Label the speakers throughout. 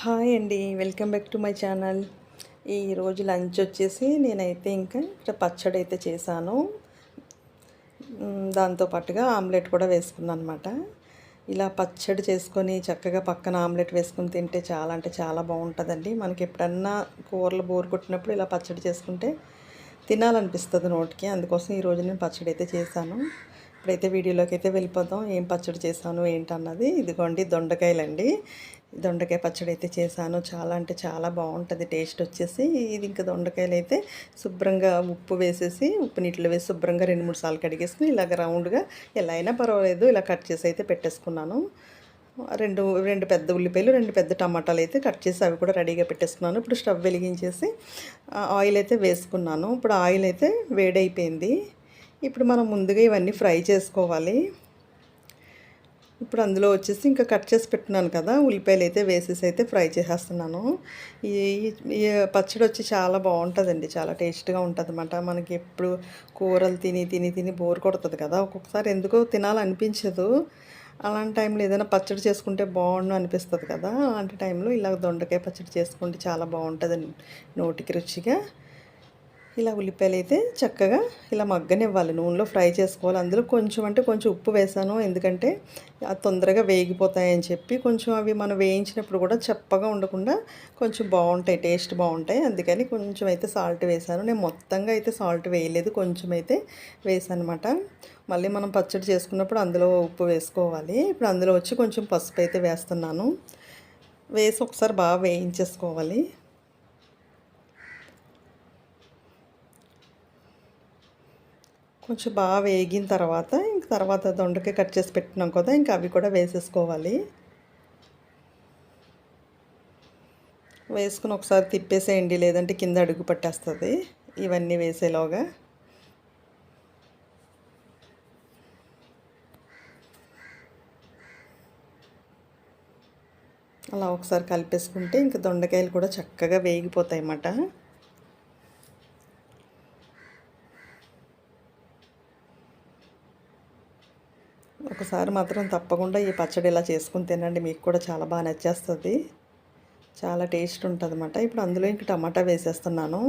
Speaker 1: Hi అండి. Welcome back to my channel. ఈరోజు lunch వచ్చేసి నేనైతే ఇంకా పచ్చడి అయితే చేశాను. దాంతోపాటుగా దాంతో పాటుగా ఆమ్లెట్ కూడా వేసుకున్నాను అనమాట ఇలా పచ్చడి చేసుకొని చక్కగా పక్కన ఆమ్లెట్ వేసుకుని తింటే చాలా అంటే చాలా బాగుంటుందండి. మనకి ఎప్పుడన్నా కూరలు బోర్ కొట్టినప్పుడు ఇలా పచ్చడి చేసుకుంటే తినాలనిపిస్తుంది నోటికి. అందుకోసం ఈరోజు నేను పచ్చడి అయితే చేశాను. ఇప్పుడైతే వీడియోలోకి అయితే వెళ్ళిపోదాం. ఏం పచ్చడి చేశాను ఏంటన్నది. ఇదిగోండి దొండకాయలండి. దొండకాయ పచ్చడి అయితే చేశాను. చాలా అంటే చాలా బాగుంటుంది. టేస్ట్ వచ్చేసి ఇది ఇంకా దొండకాయలు అయితే శుభ్రంగా ఉప్పు వేసేసి ఉప్పు నీటిలో వేసి శుభ్రంగా రెండు మూడు సార్లు కడిగేసుకుని ఇలాగ రౌండ్గా ఎలా అయినా పర్వాలేదు. ఇలా కట్ చేసి అయితే పెట్టేసుకున్నాను. రెండు రెండు పెద్ద ఉల్లిపాయలు రెండు పెద్ద టమాటాలు అయితే కట్ చేసి అవి కూడా రెడీగా పెట్టేసుకున్నాను. ఇప్పుడు స్టవ్ వెలిగించేసి ఆయిల్ అయితే వేసుకున్నాను. ఇప్పుడు ఆయిల్ అయితే వేడైపోయింది. ఇప్పుడు మనం ముందుగా ఇవన్నీ ఫ్రై చేసుకోవాలి. ఇప్పుడు అందులో వచ్చేసి ఇంకా కట్ చేసి పెట్టున్నాను కదా ఉల్లిపాయలు అయితే వేసేసి అయితే ఫ్రై చేసేస్తున్నాను. ఈ ఈ పచ్చడి వచ్చి చాలా బాగుంటుందండి చాలా టేస్ట్గా ఉంటుంది అనమాట మనకి ఎప్పుడు కూరలు తిని తిని తిని బోర్ కొడుతుంది కదా ఒక్కొక్కసారి ఎందుకో తినాలనిపించదు. అలాంటి టైంలో ఏదైనా పచ్చడి చేసుకుంటే బాగుండు అనిపిస్తుంది కదా అలాంటి టైంలో ఇలా దొండకాయ పచ్చడి చేసుకుంటే చాలా బాగుంటుంది నోటికి రుచిగా. ఇలా ఉల్లిపాయలు అయితే చక్కగా ఇలా మగ్గనివ్వాలి. నూనెలో ఫ్రై చేసుకోవాలి. అందులో కొంచెం అంటే కొంచెం ఉప్పు వేసాను. ఎందుకంటే తొందరగా వేగిపోతాయని చెప్పి కొంచెం అవి మనం వేయించినప్పుడు కూడా చప్పగా ఉండకుండా కొంచెం బాగుంటాయి. టేస్ట్ బాగుంటాయి. అందుకని కొంచెం అయితే సాల్ట్ వేసాను. నేను మొత్తంగా అయితే సాల్ట్ వేయలేదు. కొంచెం అయితే వేసాను అనమాట మళ్ళీ మనం పచ్చడి చేసుకున్నప్పుడు అందులో ఉప్పు వేసుకోవాలి. ఇప్పుడు అందులో వచ్చి కొంచెం పసుపు అయితే వేస్తున్నాను. వేసి ఒకసారి బాగా వేయించేసుకోవాలి. కొంచెం బాగా వేగిన తర్వాత ఇంక తర్వాత దొండకాయ కట్ చేసి పెట్టినాం కదా ఇంకా అవి కూడా వేసేసుకోవాలి. వేసుకుని ఒకసారి తిప్పేసేయండి లేదంటే కింద అడుగు పట్టేస్తుంది. ఇవన్నీ వేసేలోగా. అలా ఒకసారి కలిపేసుకుంటే ఇంకా దొండకాయలు కూడా చక్కగా వేగిపోతాయి అన్నమాట ఒకసారి మాత్రం తప్పకుండా ఈ పచ్చడి ఇలా చేసుకుని తినండి. మీకు కూడా చాలా బాగా నచ్చేస్తుంది. చాలా టేస్ట్ ఉంటుంది అనమాట ఇప్పుడు అందులో ఇంక టమాటా వేసేస్తున్నాను.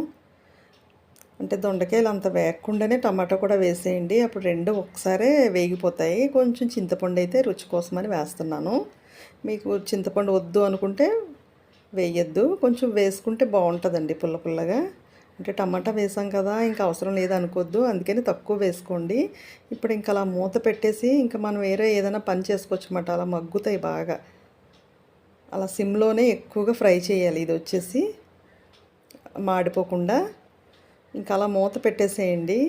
Speaker 1: అంటే దొండకాయలు అంత వేయకుండానే టమాటా కూడా వేసేయండి. అప్పుడు రెండు ఒకసారే వేగిపోతాయి. కొంచెం చింతపండు అయితే రుచి కోసమని వేస్తున్నాను. మీకు చింతపండు వద్దు అనుకుంటే వేయద్దు. కొంచెం వేసుకుంటే బాగుంటుందండి పుల్ల పుల్లగా. అంటే టమాటా వేసాం కదా ఇంకా అవసరం లేదు అనుకోవద్దు అందుకని తక్కువ వేసుకోండి. ఇప్పుడు ఇంకా అలా మూత పెట్టేసి ఇంకా మనం వేరే ఏదైనా పని చేసుకోవచ్చు అన్నమాట అలా మగ్గుతాయి బాగా. అలా సిమ్లోనే ఎక్కువగా ఫ్రై చేయాలి ఇది వచ్చేసి మాడిపోకుండా. ఇంకా అలా మూత పెట్టేసేయండి.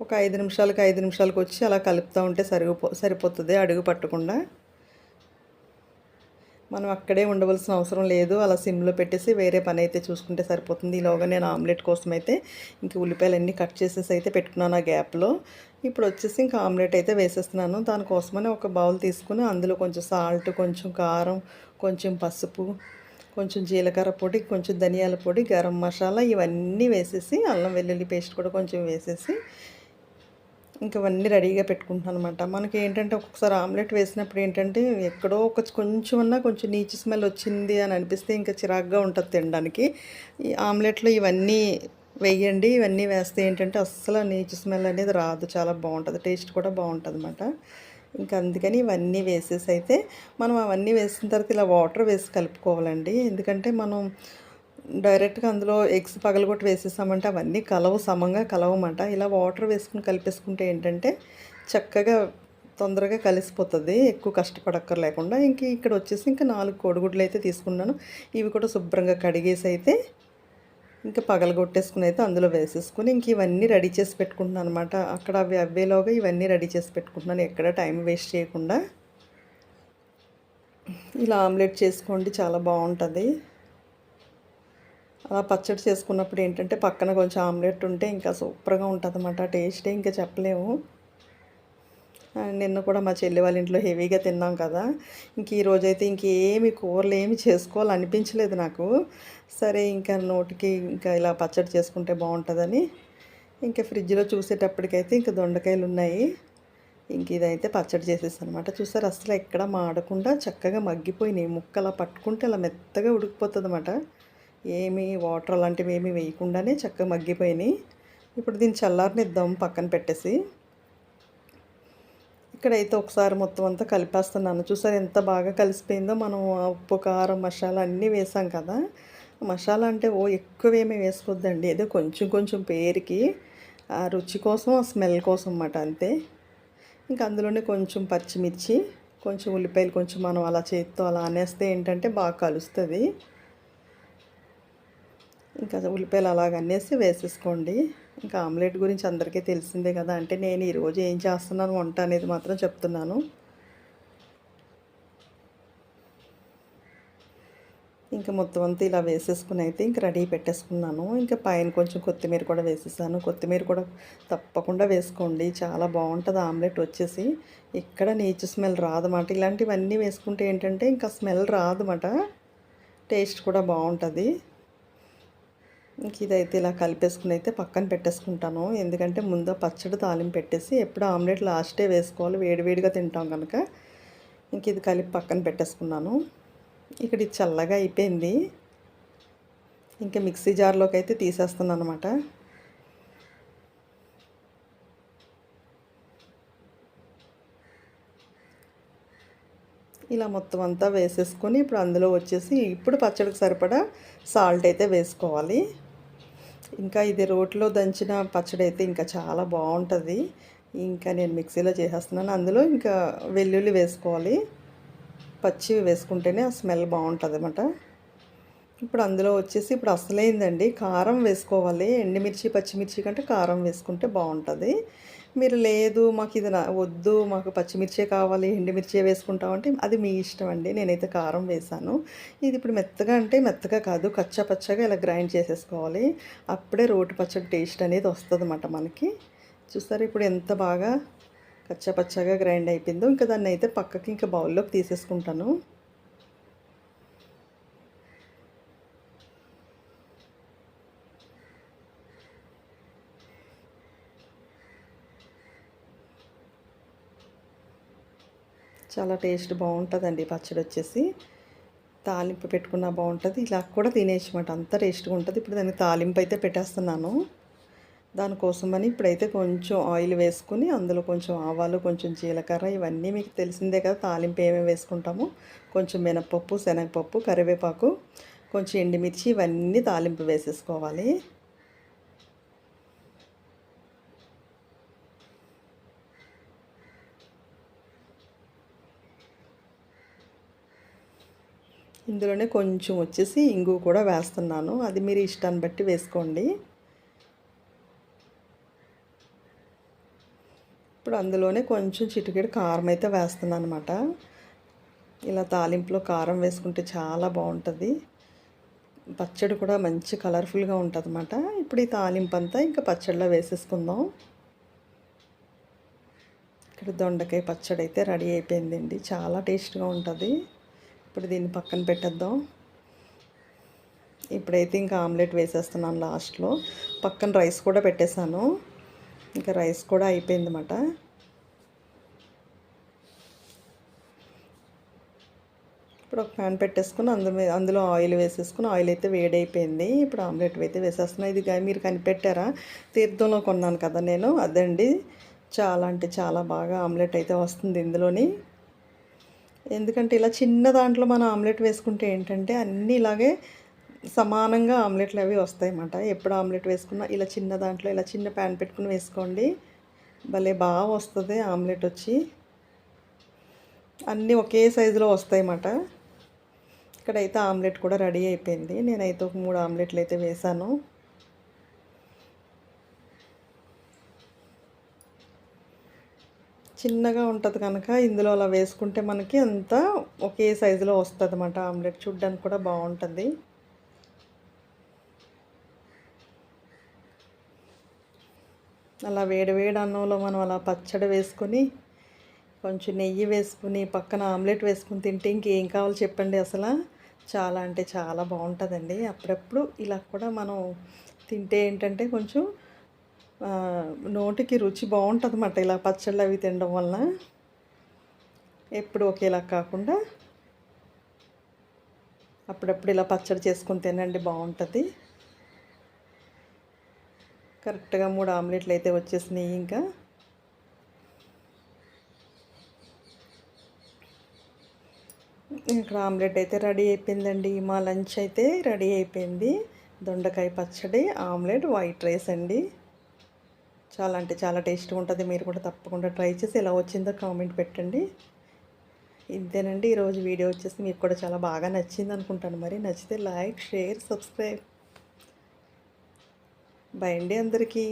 Speaker 1: ఒక ఐదు నిమిషాలకి ఐదు నిమిషాలకు వచ్చి అలా కలుపుతూ ఉంటే సరిపో సరిపోతుంది అడుగు పట్టకుండా. మనం అక్కడే ఉండవలసిన అవసరం లేదు. అలా సిమ్లో పెట్టేసి వేరే పని అయితే చూసుకుంటే సరిపోతుంది. ఈలోగా నేను ఆమ్లెట్ కోసం అయితే ఇంక ఉల్లిపాయలు అన్నీ కట్ చేసేసి అయితే పెట్టుకున్నాను ఆ గ్యాప్లో. ఇప్పుడు వచ్చేసి ఇంకా ఆమ్లెట్ అయితే వేసేస్తున్నాను. దానికోసమని ఒక బౌల్ తీసుకుని అందులో కొంచెం సాల్ట్ కొంచెం కారం కొంచెం పసుపు కొంచెం జీలకర్ర పొడి కొంచెం ధనియాల పొడి గరం మసాలా ఇవన్నీ వేసేసి అల్లం వెల్లుల్లి పేస్ట్ కూడా కొంచెం వేసేసి ఇంకా రెడీగా పెట్టుకుంటున్నాను అనమాట మనకి ఏంటంటే ఒక్కొక్కసారి ఆమ్లెట్ వేసినప్పుడు ఏంటంటే ఎక్కడో ఒక కొంచెం అన్నా కొంచెం నీచు స్మెల్ వచ్చింది అని అనిపిస్తే ఇంకా చిరాగ్గా ఉంటుంది తినడానికి. ఈ ఆమ్లెట్లో ఇవన్నీ వేయండి ఇవన్నీ వేస్తే ఏంటంటే అస్సలు నీచు స్మెల్ అనేది రాదు. చాలా బాగుంటుంది టేస్ట్ కూడా బాగుంటుంది అనమాట ఇంకా అందుకని ఇవన్నీ వేసేసి అయితే మనం అవన్నీ వేసిన తర్వాత ఇలా వాటర్ వేసి కలుపుకోవాలండి. ఎందుకంటే మనం డైరెక్ట్గా అందులో ఎగ్స్ పగలగొట్టి వేసేసామంటే అవన్నీ కలవు సమంగా కలవమాట. ఇలా వాటర్ వేసుకుని కలిపేసుకుంటే ఏంటంటే చక్కగా తొందరగా కలిసిపోతుంది. ఎక్కువ కష్టపడక్కర్ లేకుండా ఇంక ఇక్కడ వచ్చేసి ఇంకా నాలుగు కోడిగుడ్లు అయితే తీసుకున్నాను. ఇవి కూడా శుభ్రంగా కడిగేసి అయితే ఇంకా పగలగొట్టేసుకుని అయితే అందులో వేసేసుకుని ఇంక ఇవన్నీ రెడీ చేసి పెట్టుకుంటున్నాను అనమాట అక్కడ అవి అవ్వేలోగా ఇవన్నీ రెడీ చేసి పెట్టుకుంటున్నాను. ఎక్కడ టైం వేస్ట్ చేయకుండా. ఇలా ఆమ్లెట్ చేసుకోండి చాలా బాగుంటుంది. అలా పచ్చడి చేసుకున్నప్పుడు ఏంటంటే పక్కన కొంచెం ఆమ్లెట్ ఉంటే ఇంకా సూపర్గా ఉంటుంది అన్నమాట టేస్టే ఇంకా చెప్పలేము. నిన్న కూడా మా చెల్లి వాళ్ళ ఇంట్లో హెవీగా తిన్నాం కదా ఇంక ఈరోజైతే ఇంకేమి కూరలు ఏమి చేసుకోవాలనిపించలేదు నాకు. సరే ఇంకా నోటికి ఇంకా ఇలా పచ్చడి చేసుకుంటే బాగుంటుందని ఇంకా ఫ్రిడ్జ్లో చూసేటప్పటికైతే ఇంకా దొండకాయలు ఉన్నాయి. ఇంక ఇదైతే పచ్చడి చేసేసాను అనమాట చూసారు అసలు ఎక్కడ మాడకుండా చక్కగా మగ్గిపోయినాయి. ముక్క అలా పట్టుకుంటే అలా మెత్తగా ఉడికిపోతుంది అనమాట ఏమి వాటర్ అలాంటివి ఏమి వేయకుండానే చక్కగా మగ్గిపోయినాయి. ఇప్పుడు దీన్ని చల్లారనిద్దాం పక్కన పెట్టేసి. ఇక్కడైతే ఒకసారి మొత్తం అంతా కలిపేస్తున్నాను. చూసారు ఎంత బాగా కలిసిపోయిందో? మనం ఉప్పు కారం మసాలా అన్నీ వేసాం కదా. మసాలా అంటే ఓ ఎక్కువ ఏమీ వేసుకోవద్దండి ఏదో కొంచెం కొంచెం పేరుకి ఆ రుచి కోసం ఆ స్మెల్ కోసం అన్నమాట అంతే. ఇంకా అందులోనే కొంచెం పచ్చిమిర్చి కొంచెం ఉల్లిపాయలు కొంచెం మనం అలా చేతితో అలా అనేస్తే ఏంటంటే బాగా కలుస్తుంది. ఇంకా ఉల్లిపాయలు అలాగ అనేసి వేసేసుకోండి. ఇంకా ఆమ్లెట్ గురించి అందరికీ తెలిసిందే కదా అంటే నేను ఈరోజు ఏం చేస్తున్నాను వంట అనేది మాత్రం చెప్తున్నాను. ఇంకా మొత్తం అంతా ఇలా వేసేసుకుని అయితే ఇంక రెడీ పెట్టేసుకున్నాను. ఇంకా పైన కొంచెం కొత్తిమీర కూడా వేసేసాను. కొత్తిమీర కూడా తప్పకుండా వేసుకోండి. చాలా బాగుంటుంది ఆమ్లెట్ వచ్చేసి. ఇక్కడ నీచు స్మెల్ రాదన్నమాట. ఇలాంటివన్నీ వేసుకుంటే ఏంటంటే ఇంకా స్మెల్ రాదన్నమాట. టేస్ట్ కూడా బాగుంటుంది. ఇంక ఇదైతే ఇలా కలిపేసుకుని అయితే పక్కన పెట్టేసుకుంటాను. ఎందుకంటే ముందు పచ్చడి తాలింపు పెట్టేసి ఎప్పుడు ఆమ్లెట్ లాస్టే వేసుకోవాలి వేడివేడిగా తింటాం కనుక ఇంక ఇది కలిపి పక్కన పెట్టేసుకున్నాను. ఇక్కడ ఇది చల్లగా అయిపోయింది. ఇంకా మిక్సీ జార్లోకి అయితే తీసేస్తున్నాను అనమాట ఇలా మొత్తం అంతా వేసేసుకొని ఇప్పుడు అందులో వచ్చేసి ఇప్పుడు పచ్చడికి సరిపడా సాల్ట్ అయితే వేసుకోవాలి. ఇంకా ఇది రోట్లో దంచిన పచ్చడి అయితే ఇంకా చాలా బాగుంటుంది. ఇంకా నేను మిక్సీలో చేసేస్తున్నాను. అందులో ఇంకా వెల్లుల్లి వేసుకోవాలి. పచ్చివి వేసుకుంటేనే ఆ స్మెల్ బాగుంటుంది అన్నమాట ఇప్పుడు అందులో వచ్చేసి ఇప్పుడు అసలైందండి కారం వేసుకోవాలి. ఎండుమిర్చి పచ్చిమిర్చి కంటే కారం వేసుకుంటే బాగుంటుంది. మీరు లేదు మాకు ఇది వద్దు మాకు పచ్చిమిర్చే కావాలి ఎండుమిర్చే వేసుకుంటామంటే అది మీ ఇష్టం అండి. నేనైతే కారం వేసాను. ఇది ఇప్పుడు మెత్తగా అంటే మెత్తగా కాదు కచ్చా పచ్చగా ఇలా గ్రైండ్ చేసేసుకోవాలి. అప్పుడే రోటి పచ్చడి టేస్ట్ అనేది వస్తుంది మనకి. చూస్తారు ఇప్పుడు ఎంత బాగా కచ్చా పచ్చగా గ్రైండ్ అయిపోయిందో. ఇంకా దాన్ని అయితే పక్కకి ఇంకా బౌల్లోకి తీసేసుకుంటాను. చాలా టేస్ట్ బాగుంటుందండి పచ్చడి వచ్చేసి. తాలింపు పెట్టుకున్నా బాగుంటుంది. ఇలా కూడా తినేసమాట అంత టేస్ట్గా ఉంటుంది. ఇప్పుడు దానికి తాలింపు అయితే పెట్టేస్తున్నాను. దానికోసమని ఇప్పుడైతే కొంచెం ఆయిల్ వేసుకుని అందులో కొంచెం ఆవాలు కొంచెం జీలకర్ర ఇవన్నీ మీకు తెలిసిందే కదా తాలింపు ఏమేమి వేసుకుంటాము. కొంచెం మినపప్పు శనగపప్పు కరివేపాకు కొంచెం ఎండుమిర్చి ఇవన్నీ తాలింపు వేసేసుకోవాలి. ఇందులోనే కొంచెం వచ్చేసి ఇంగు కూడా వేస్తున్నాను. అది మీరు ఇష్టాన్ని బట్టి వేసుకోండి. ఇప్పుడు అందులోనే కొంచెం చిటికెడు కారం అయితే వేస్తున్నాను అనమాట ఇలా తాలింపులో కారం వేసుకుంటే చాలా బాగుంటుంది. పచ్చడి కూడా మంచి కలర్ఫుల్గా ఉంటుంది అనమాట ఇప్పుడు ఈ తాలింపు అంతా ఇంకా పచ్చడిలో వేసేసుకుందాం. ఇక్కడ దొండకాయ పచ్చడి అయితే రెడీ అయిపోయిందండి. చాలా టేస్ట్గా ఉంటుంది. ఇప్పుడు దీన్ని పక్కన పెట్టేద్దాం. ఇప్పుడైతే ఇంకా ఆమ్లెట్ వేసేస్తున్నాను లాస్ట్లో. పక్కన రైస్ కూడా పెట్టేశాను. ఇంకా రైస్ కూడా అయిపోయింది అన్నమాట ఇప్పుడు ఒక ప్యాన్ పెట్టేసుకుని అందులో అందులో ఆయిల్ వేసేసుకుని ఆయిల్ అయితే వేడైపోయింది. ఇప్పుడు ఆమ్లెట్ అయితే వేసేస్తున్నాను ఇది మీరు కనిపెట్టారా? తీర్థంలో కొన్నాను కదా నేను. అదండి. చాలా అంటే చాలా బాగా ఆమ్లెట్ అయితే వస్తుంది ఇందులోని. ఎందుకంటే ఇలా చిన్న దాంట్లో మనం ఆమ్లెట్ వేసుకుంటే ఏంటంటే అన్నీ ఇలాగే సమానంగా ఆమ్లెట్లు అవి వస్తాయి అన్నమాట ఎప్పుడు ఆమ్లెట్ వేసుకున్నా ఇలా చిన్న దాంట్లో ఇలా చిన్న ప్యాన్ పెట్టుకుని వేసుకోండి. భలే బాగా వస్తుంది ఆమ్లెట్ వచ్చి. అన్నీ ఒకే సైజులో వస్తాయి అన్నమాట ఇక్కడైతే ఆమ్లెట్ కూడా రెడీ అయిపోయింది. నేనైతే ఒక మూడు ఆమ్లెట్లు అయితే వేసాను. చిన్నగా ఉంటుంది కనుక ఇందులో అలా వేసుకుంటే మనకి అంతా ఒకే సైజులో వస్తుంది అన్నమాట ఆమ్లెట్ చూడ్డానికి కూడా బాగుంటుంది. అలా వేడి వేడి అన్నంలో మనం అలా పచ్చడి వేసుకొని కొంచెం నెయ్యి వేసుకుని పక్కన ఆమ్లెట్ వేసుకుని తింటే ఇంకేం కావాలో చెప్పండి అసలు. చాలా అంటే చాలా బాగుంటుందండి. అప్పుడప్పుడు ఇలా కూడా మనం తింటే ఏంటంటే కొంచెం నోటికి రుచి బాగుంటుంది అన్నమాట ఇలా పచ్చళ్ళు అవి తినడం వలన. ఎప్పుడు ఒకేలా కాకుండా అప్పుడప్పుడు ఇలా పచ్చడి చేసుకుని తినండి బాగుంటుంది. కరెక్ట్గా మూడు ఆమ్లెట్లు అయితే వచ్చేసినాయి ఇంకా. ఇక్కడ ఆమ్లెట్ అయితే రెడీ అయిపోయిందండి. మా లంచ్ అయితే రెడీ అయిపోయింది. దొండకాయ పచ్చడి ఆమ్లెట్ వైట్ రైస్ అండి. చాలా అంటే చాలా టేస్ట్గా ఉంటుంది మీరు కూడా తప్పకుండా ట్రై చేసి ఎలా వచ్చిందో కామెంట్ పెట్టండి. ఇంతేనండి. ఈరోజు వీడియో వచ్చేసి మీకు కూడా చాలా బాగా నచ్చింది అనుకుంటాను. మరి నచ్చితే లైక్ షేర్ సబ్స్క్రైబ్. బై అండి అందరికీ.